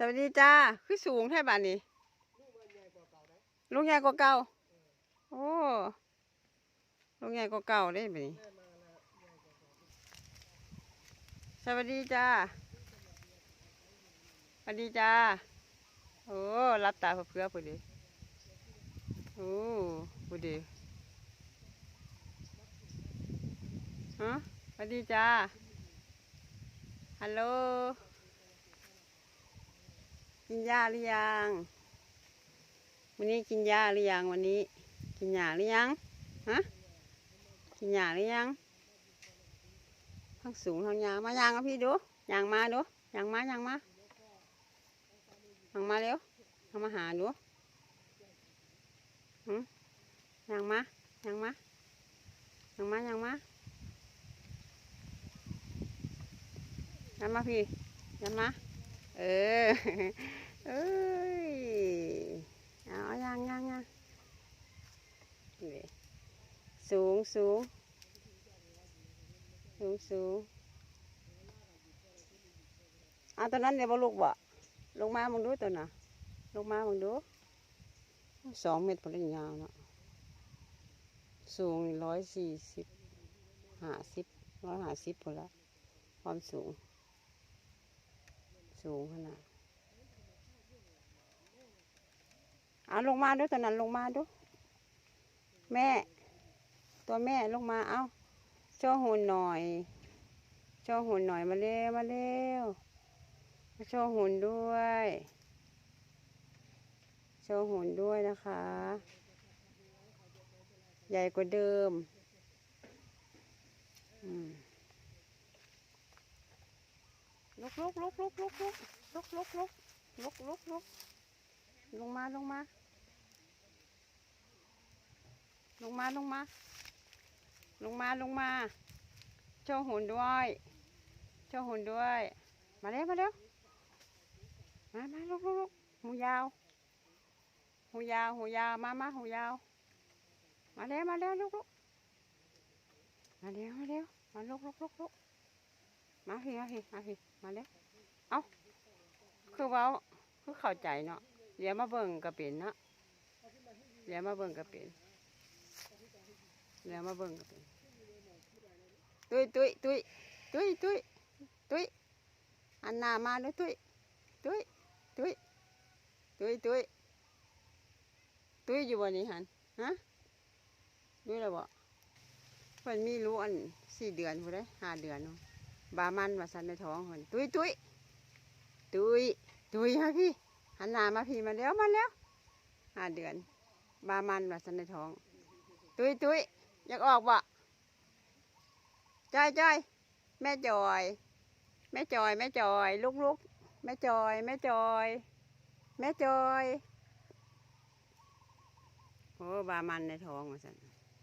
สวัสดีจ้าคือสูงแท่บ้านนี้ลุงใหญ่กว่าเก่าโอ้ลุงใหญ่กว่าเก่าได้แบบนี้สวัสดีจ้าสวัสดีจ้าโอ้รับตาเพื่อพอดีโอ้พอดีฮะสวัสดีจ้าฮัลโหล กินหญ้าหรือยัง วันนี้กินหญ้าหรือยังวันนี้ กินหญ้าหรือยังฮะกินหญ้าหรือยังทั้งสูงทั้งยาวมายางกับพี่ดูยางมาดูยางมายางมายางมาเร็วทำมาหาดูหืมยางมายางมายางมายางมายางมาพี่ยางมา เออ เอ้ยเอายังยังยังสูงสูงสูงสูงอาตอนนั้นเดี๋ยวลูกบ่ลงมามึงดูตัวน่ะลงมามึงดูสองเมตรพอดียาวเนาะสูงร้อยสี่สิบห้าสิบร้อยห้าสิบพอละความสูง สูงขนาดเอาลงมาด้วยตอนนั้นลงมาดูแม่ ตัวแม่ลงมาเอาโชว์หุ่นหน่อยโชว์หุ่นหน่อยมาเร็วมาเร็วโชว์หุ่นด้วยโชว์หุ่นด้วยนะคะ ใหญ่กว่าเดิม อืม ลุกลุกลุกลุกลุกลุกลุกลุกลุกลุกลุกลุกลงมาลงมา ลงมาลงมา ลงมาลงมาโชว์หุ่นด้วยโชว์หุ่นด้วย มาเร็วมาเร็วมามาลุกลุกลุกหูยาวหูยาวหูยาวมามาหูยาว มาเร็วมาเร็วลุกลุกมาเร็วมาเร็วมาลุกลุกลุกลุก มาพี่มาพี่มาพี่มาเลยเอ้าคือว้าคือเข้าใจเนาะเดี๋ยวมาเบิ่งก็เป็นเนาะเดี๋ยวมาเบิ่งก็เป็นเดี๋ยวมาเบิ่งก็เป็นตุ้ยตุ้ยตุ้ยตุ้ยตุ้ยตุ้ยอันหน้ามาด้วยตุ้ยตุ้ยตุ้ยตุ้ยตุ้ยตุ้ยอยู่บนนี้หันฮะตุ้ยแล้วบ่เพิ่นมีรู้อันสี่เดือนผู้ได้ห้าเดือนเนาะ บามันมาสันในท้องคนตุยตุยตุยตุยฮะพี่หันหน้ามาพี่มาแล้วมาแล้วห้าเดือน บามันมาสันในท้อง ตุยตุยอยากออกบ่จอยจอยแม่จอย แม่จอย แม่จอยลุกลุกแม่จอย แม่จอย แม่จอยโอ้บามันในท้องมาสัน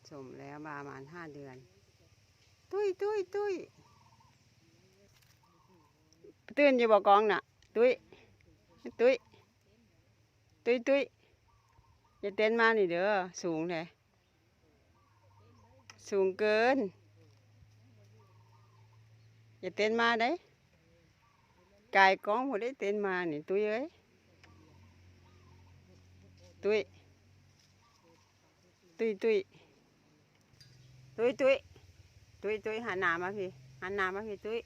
สมแล้วบามันห้าเดือน ตุยตุยตุย ตื่นอยู่บ่กองน่ะ ตุ้ยตุ้ยตุ้ยตุ้ยอย่าเต้นมานี่เด้อสูงเลยสูงเกิน อย่าเต้นมาได้กายกองพอได้เต้นมานี่ตุ้ยเอ้ยตุ้ยตุ้ยตุ้ยตุ้ยตุ้ยตุ้ยตุ้ยหันหน้ามาพี่หันหน้ามาพี่ตุ้ย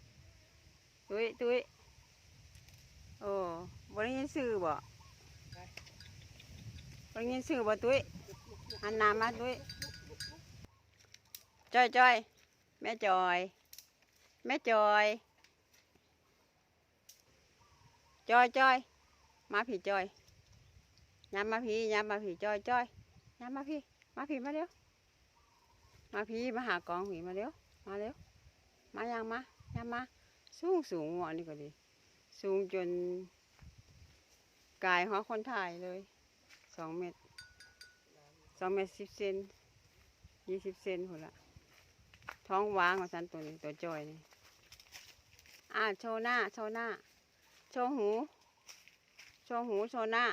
ตุ้ยตุ้ยโอ้บริยินสื่อบ่บริยินสื่อบ่ตุ้ยหันหน้ามาตุ้ยจอยจอยแม่จอย แม่จอย จอยจอยมาพี่จอยย้ำมาพี่ย้ำมาพี่จอยจอยย้ำมาพี่มาพี่มาเร็วมาพี่มาหากองพี่มาเร็วมาเร็วมายังมาย้ำมา สูงสูงหัวนี่ก็ดี สูงจนกายหัวคนถ่ายเลยสองเมตรสองเมตรสิบเซนยี่สิบเซนหัวละท้องว้างของฉันตัวนี้ตัวจอยนี่อ่าโชว์หน้าโชว์หน้า โชว์หู โชว์หูโชว์หน้า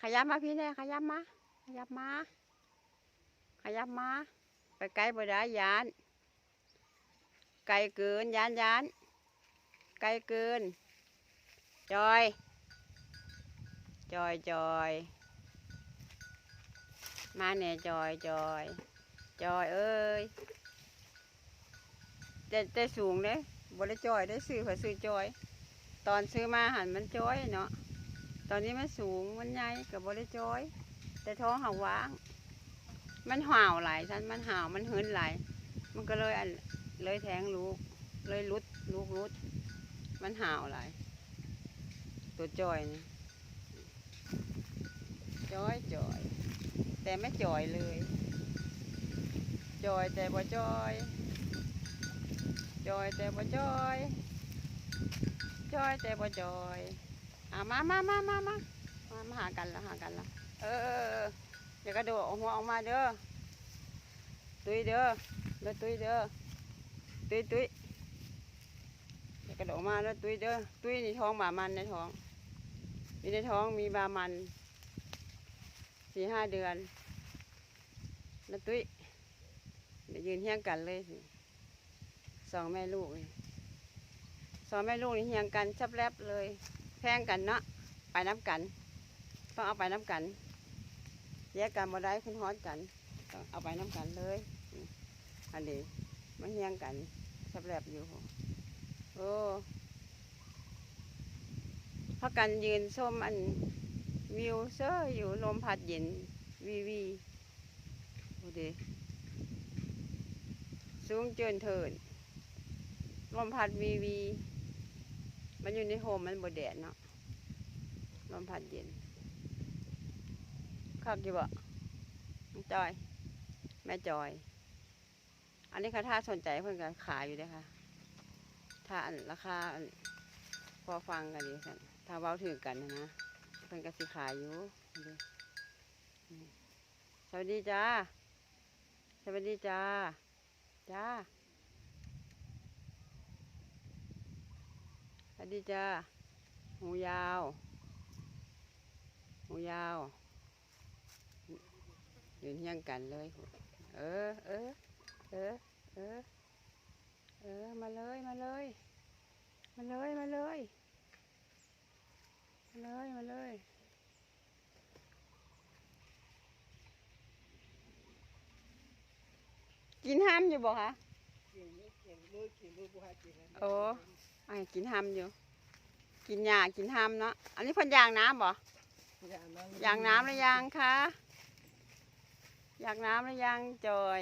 ขยับมาพี่เนี่ยขยับมา ขยับมา ขยับมา ไปไกลบ่ได้ยาน ไกลเกินยานยานไกลเกิน จอย จอยจอยมาเนี่ยจอยจอยจอยเอ้ยแต่แต่สูงเด้บได้จอยได้ซื้อเผื่อซื้อจอย ตอนซื้อมาหันมันจอยเนาะตอนนี้มันสูงมันใหญ่กับบได้จอย แต่ท้องหาว่าง มันห่าวไหลายฉันมันห่าวมันหืนไหลมันก็เลยอัน เลยแทงลูก เลยรุดลูกรุด มันห่าวหลาย ตัวจอยนี่จอยจอย แต่ไม่จอยเลย จอยแต่บ่จอย จอยแต่บ่จอย จอยแต่บ่จอยอะมามามามามามามาหากันแล้วหากันแล้วเออเดี๋ยวกระโดดหัวออกมาเด้อ ตุยเด้อเด้อตุยเด้อ ตุยตุยเดี๋ยกระโดดมาเด้อตุยเด้อตุยในท้องบามันในท้องมีในท้องมีบามันสี่ห้าเดือนแล้วตุ้ยเดี๋ยวยืนเฮี้ยงกันเลยสิสองแม่ลูกสองแม่ลูกนี่เฮี้ยงกันชับแลบเลยแพงกันเนาะไปน้ำกัน ต้องเอาไปน้ำกันแยกกันบ่ได้คุณฮอดกัน ต้องเอาไปน้ำกันเลย อันนี้ มันเฮี้ยงกันชับแลบอยู่โอ้พักกันยืนชมอันวิวเซอร์อยู่ลมพัดเย็นวีวีโอ้ดีสูงเจินเถินลมพัดวีวี มันอยู่ในโฮมมันบดแดดเนาะลมพัดเย็นคักอยู่บ่จอย แม่จอย อันนี้ค่ะถ้าสนใจเพื่อนก็ขายอยู่เด้อค่ะ ถ้าราคาพอฟังกันดีสันถ้าเว้าถือกันนะนะเพื่อนก็สิขายอยู่สวัสดีจ้า สวัสดีจ้า จ้า สวัสดีจ้า หูยาว หูยาว ยืนเฮี้ยงกันเลย เออ เออ เออ เออ เออ มาเลย มาเลย มาเลย มาเลย มาเลย มาเลยกินห้ามอยู่บ่คะโอ้ไอ้กินห้ามอยู่ กินหญ้ากินห้ามเนาะ อันนี้เพ่นยางน้ำบ่ยางน้ำหรือยังคะยางน้ำหรือยังจอย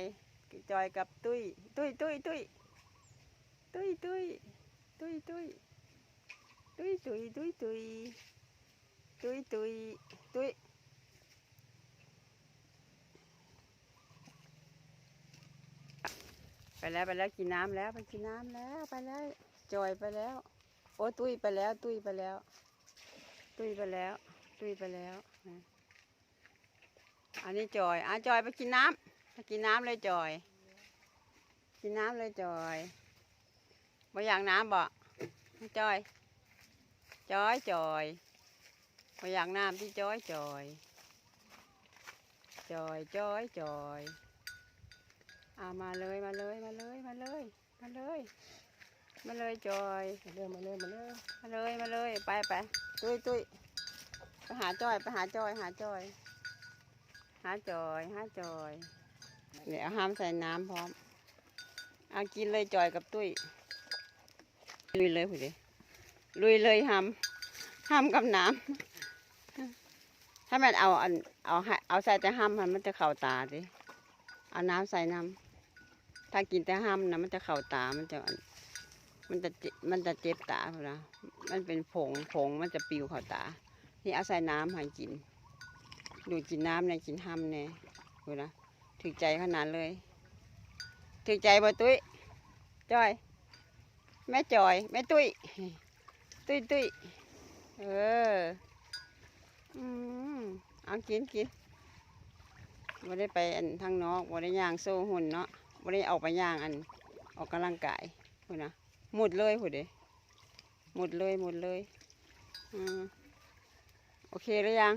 จอยกับตุ้ย ตุ้ยตุ้ยตุ้ยตุ้ยตุ้ยตุ้ยตุ้ยตุ้ยตุ้ยตุ้ยตุ้ยตุ้ยตุ้ยตุ้ยไปแล้วไปแล้วกินน้ำแล้วไปกินน้ำแล้วไปแล้วจอยไปแล้ว โอ้ตุ้ยไปแล้ว ตุ้ยไปแล้ว ตุ้ยไปแล้ว ตุ้ยไปแล้วนะอันนี้จอยอะจอยไปกินน้ำ กินน้ำเลยจอย กินน้ำเลยจอยบ่อยากน้ำบ่จอย จอยจอยบ่อยากน้ำที่จอยจอยจอยจอยจอยเอามาเลยมาเลยมาเลยมาเลยมาเลยมาเลยจอยมาเลยมาเลยมาเลยมาเลยมาเลยไปไปตุ้ยตุ้ยไปหาจอยไปหาจอยหาจอยหาจอยหาจอย เดี๋ยวห้ามใส่น้ำพร้อมเอากินเลยจอยกับตุ้ย ลุยเลยผู้เดิลุยเลยห้ามห้ามกับน้ำ ถ้ามันเอาเอาให้เอาใส่แต่ห้ามมันมันจะเข่าตาดิเอาน้ำใส่น้ำ ถ้ากินแต่ห้ามนะมันจะเข่าตา มันจะมันจะเจ็บมันจะเจ็บตาพุ่นะมันเป็นผงผงมันจะปิวเข้าตา นี่เอาใส่น้ำให้กิน ดูกินน้ำเนี่ยกินห้ำเนี่ยดูนะ ถึกใจขนาดเลย ถึกใจบ่ตุ้ยจอย แม่จอย แม่ตุ้ย ตุ้ยตุ้ยเออ อืมเอากินกินบ่ได้ไปอันทางนอกบ่ได้ย่างโซ่หุ่นเนาะบ่ได้ออกไปย่างอัน ออกกำลังกายพุ่นนะหมดเลยพุ่นเด้หมดเลยหมดเลย อืมโอเคหรือยัง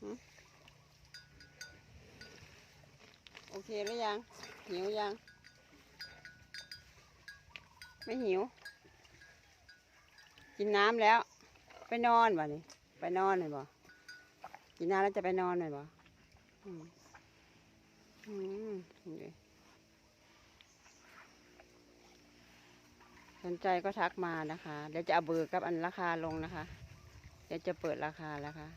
หืมโอ เคหรือยัง หิวยัง ไม่หิว กินน้ำแล้ว ไปนอนบ่นี่ไปนอนเลยบ่กินน้ำแล้วจะไปนอนเลยบ่อืมอืมสนใจก็ทักมานะคะ เดี๋ยวจะเอาเบอร์กับอันราคาลงนะคะ เดี๋ยวจะเปิดราคาแล้วค่ะ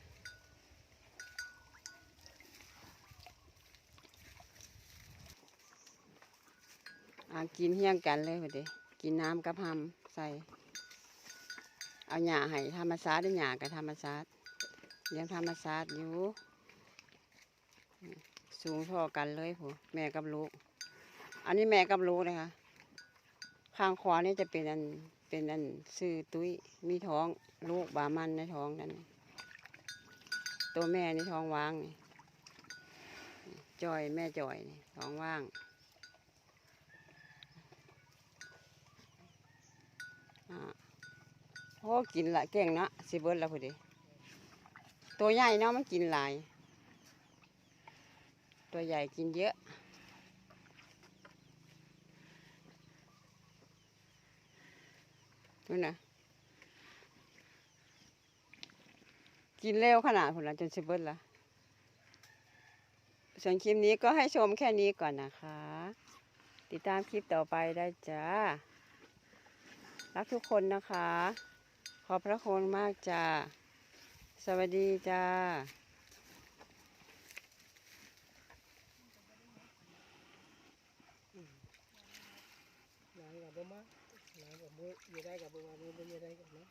อากินเฮี้ยงกันเลยพอดีกินน้ำกับหำใส่ เอาหญ้าให้ธรรมชาติได้หญ้ากับธรรมชาติเลี้ยงธรรมชาติอยู่ สูงเท่ากันเลยผู้แม่กับลูก อันนี้แม่กับลูกนะคะข้างขวานี่จะเป็นอันเป็นอันซื้อตุ้ยมีท้องลูกบามันในท้องนั่นตัวแม่ในท้องว่างนี่จอยแม่จอยนี่ท้องว่าง อ่า โอ้กินละเก่งเนาะสิเบิดแล้วพอดีตัวใหญ่เนาะมันกินหลาย ตัวใหญ่กินเยอะนู่นนะกินเร็วขนาดผลละจนสิเบิดละส่วนคลิปนี้ก็ให้ชมแค่นี้ก่อนนะคะ ติดตามคลิปต่อไปได้จ้า รักทุกคนนะคะ ขอบพระคุณมากจ้า สวัสดีจ้าน้ำกับบ่มาน้ำกับบ่อยู่ได้กับบ่มาบ่อยู่ได้กับนะ